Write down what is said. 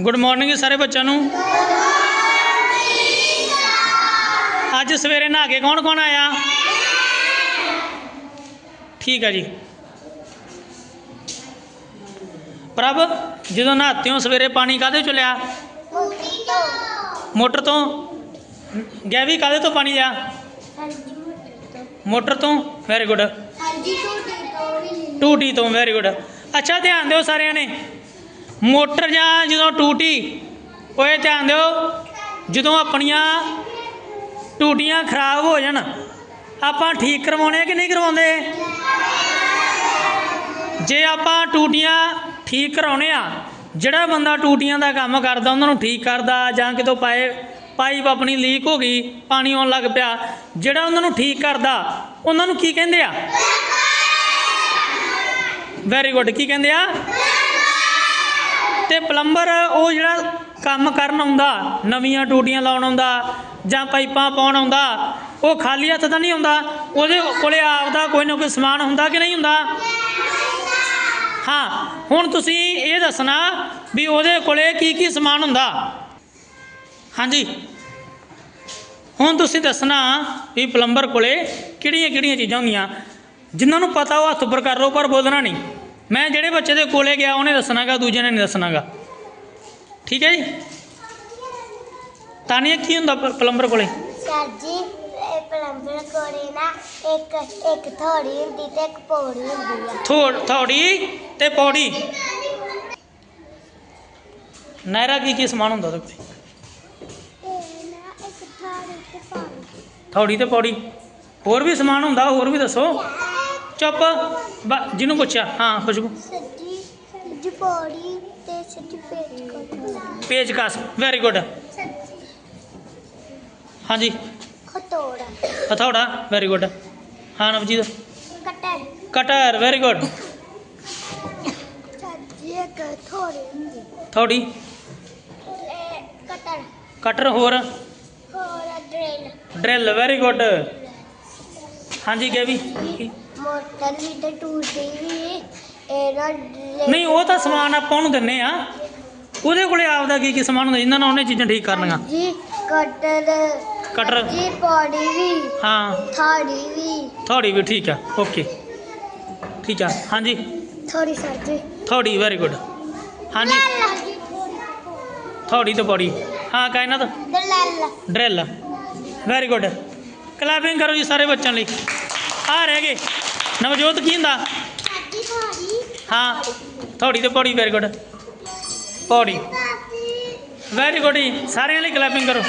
Good morning ਸਾਰੇ ਬੱਚਿਆਂ ਨੂੰ। ਅੱਜ ਸਵੇਰੇ ਨਹਾ ਕੇ ਕੌਣ ਕੌਣ ਆਇਆ? ਠੀਕ ਹੈ ਜੀ। ਪ੍ਰਭ ਜਦੋਂ ਨਹਾਤੇ ਹੋ ਸਵੇਰੇ ਪਾਣੀ ਕਾਹਦੇ ਚੋਂ ਲਿਆ? ਮੋਟਰ ਤੋਂ। ਗੈਵੀ ਕਾਹਦੇ ਤੋਂ ਪਾਣੀ ਲਿਆ? ਮੋਟਰ ਤੋਂ ਵੈਰੀ ਗੁੱਡ ਟੂਟੀ ਤੋਂ ਵੈਰੀ ਗੁੱਡ ਅੱਛਾ ਧਿਆਨ ਦਿਓ ਸਾਰਿਆਂ ਨੇ। ਮੋਟਰ ਜਾਂ ਜਦੋਂ ਟੂਟੀ, ਓਏ ਧਿਆਨ ਦਿਓ, ਜਦੋਂ ਆਪਣੀਆਂ ਟੂਟੀਆਂ ਖਰਾਬ ਹੋ ਜਾਣ, ਆਪਾਂ ਠੀਕ ਕਰਵਾਉਣੇ ਆ ਕਿ ਨਹੀਂ ਕਰਵਾਉਂਦੇ? ਜੇ ਆਪਾਂ ਟੂਟੀਆਂ ਠੀਕ ਕਰਾਉਣੇ ਆ, ਜਿਹੜਾ ਬੰਦਾ ਟੂਟੀਆਂ ਦਾ ਕੰਮ ਕਰਦਾ, ਉਹਨਾਂ ਨੂੰ ਠੀਕ ਕਰਦਾ, ਜਾਂ ਕਿਤੋਂ ਪਾਏ, ਪਾਈਪ ਆਪਣੀ ਲੀਕ ਹੋ ਗਈ, ਪਾਣੀ ਆਉਣ ਲੱਗ ਪਿਆ, ਜਿਹੜਾ ਉਹਨਾਂ ਨੂੰ ਠੀਕ ਕਰਦਾ, ਉਹਨਾਂ ਨੂੰ ਕੀ ਕਹਿੰਦੇ ਆ? ਵੈਰੀ ਗੁੱਡ ਕੀ ਕਹਿੰਦੇ ਆ? ਤੇ ਪਲੰਬਰ ਉਹ ਜਿਹੜਾ ਕੰਮ ਕਰਨ ਆਉਂਦਾ, ਨਵੀਆਂ ਟੂਟੀਆਂ ਲਾਉਣ ਆਉਂਦਾ ਜਾਂ ਪਾਈਪਾਂ ਪਾਉਣ ਆਉਂਦਾ, ਉਹ ਖਾਲੀ ਹੱਥ ਤਾਂ ਨਹੀਂ ਆਉਂਦਾ ਉਹਦੇ ਕੋਲੇ ਆਪਦਾ ਕੋਈ ਨਾ ਕੋਈ ਸਮਾਨ ਹੁੰਦਾ ਕਿ ਨਹੀਂ ਹੁੰਦਾ? ਹਾਂ, ਹੁਣ ਤੁਸੀਂ ਇਹ ਦੱਸਣਾ ਵੀ ਉਹਦੇ ਕੋਲੇ ਕੀ ਕੀ ਸਮਾਨ ਹੁੰਦਾ? ਹਾਂਜੀ। ਹੁਣ ਤੁਸੀਂ ਦੱਸਣਾ ਵੀ ਪਲੰਬਰ ਕੋਲੇ ਕਿਹੜੀਆਂ ਕਿਹੜੀਆਂ ਚੀਜ਼ਾਂ ਹੁੰਦੀਆਂ? ਜਿਨ੍ਹਾਂ ਨੂੰ ਪਤਾ ਉਹ ਹੱਥ ਉੱਪਰ ਕਰ ਲਓ, ਪਰ ਬੋਲਣਾ ਨਹੀਂ। ਮੈਂ ਜਿਹੜੇ ਬੱਚੇ ਦੇ ਕੋਲੇ ਗਿਆ ਉਹਨੇ ਦੱਸਣਾਗਾ ਦੂਜੇ ਨੇ ਨਹੀਂ ਦੱਸਣਾਗਾ। ਠੀਕ ਹੈ ਜੀ? ਤਾਨੀਆ ਕੀ ਹੁੰਦਾ ਪਲੰਬਰ ਕੋਲੇ? ਸਰ ਜੀ ਇਹ ਪਲੰਬਰ ਕੋਲੇ ਨਾ ਇੱਕ ਇੱਕ ਥੋੜੀ ਹੁੰਦੀ ਤੇ ਇੱਕ ਪੌੜੀ ਹੁੰਦੀ ਆ। ਥੋੜ ਥੋੜੀ ਤੇ ਪੌੜੀ। ਨਾਇਰਾ ਕੀ ਕੀ ਸਮਾਨ ਹੁੰਦਾ ਉਹਦੇ ਕੋਲੇ? ਥੋੜੀ ਤੇ ਪੌੜੀ। ਹੋਰ ਵੀ ਸਮਾਨ ਹੁੰਦਾ ਹੋਰ ਵੀ ਦੱਸੋ। ਚੁੱਪ। ਬ- ਜਿਹਨੂੰ ਪੁੱਛਿਆ ਹਾਂ ਖੁਸ਼ਬੂ ਸੱਜੀ ਸੱਜੀ ਪੌੜੀ ਤੇ ਸੱਜੀ ਪੇਚ ਕੋਲ ਪੇਚਕਸ ਵੈਰੀ ਗੁੱਡ ਸੱਜੀ। ਹਾਂਜੀ। ਖਤੋੜਾ। ਹਥੌੜਾ ਵੈਰੀ ਗੁੱਡ ਹਾਂ Navjeet. Cutter. Cutter very good ਸੱਜੀ ਥੋੜੀ ਕਟਰ। ਕਟਰ ਹੋਰ। ਹੋਰ ਡਰਿਲ। ਡਰਿਲ ਵੈਰੀ ਗੁੱਡ ਹਾਂਜੀ ਗੈਵੀ ਮੋਟਰ ਵੀ ਤੇ ਟੂਟੀ ਵੀ ਇਹ ਨਾ drill- ਨਹੀਂ ਉਹ ਤਾਂ ਸਮਾਨ ਆਪਾਂ ਉਹਨੂੰ ਦਿੰਨੇ ਆ। ਉਹਦੇ ਕੋਲੇ ਆਪਦਾ ਕੀ ਕੀ ਸਮਾਨ ਹੁੰਦਾ ਜਿੰਨਾਂ ਨਾਲ ਉਹਨੇ ਚੀਜ਼ਾਂ ਠੀਕ ਕਰਨੀਆਂ। ਜੀ ਕਟਰ ਕਟਰ। ਜੀ ਪੌੜੀ ਵੀ ਹਾਂ। ਥਾੜੀ ਵੀ। ਥੋੜੀ ਵੀ ਠੀਕ ਆ ਓਕੇ। ਠੀਕ ਆ ਹਾਂਜੀ। ਥੋੜੀ ਸਰਜੀ ਥੋੜੀ ਵੈਰੀ ਗੁੱਡ ਹਾਂਜੀ। ਥੋੜੀ ਤੇ ਬੋਡੀ ਹਾਂ ਕਾਇਨਾ ਤਾਂ। ਦਲਾਲਾ ਡਰਿਲ। ਵੈਰੀ ਗੁੱਡ ਕਲੈਪਿੰਗ ਕਰੋ ਜੀ ਸਾਰੇ ਬੱਚਿਆਂ ਲਈ। ਆ ਰਹਿ ਗਏ। ਨਵਜੋਤ ਕੀ ਹੁੰਦਾ? ਹਾਂ ਥੋੜੀ ਤੇ ਪੌੜੀ ਵੈਰੀ ਗੁੱਡ ਪੌੜੀ। ਵੈਰੀ ਗੁੱਡ ਜੀ। ਸਾਰਿਆਂ ਲਈ ਕਲੈਪਿੰਗ ਕਰੋ।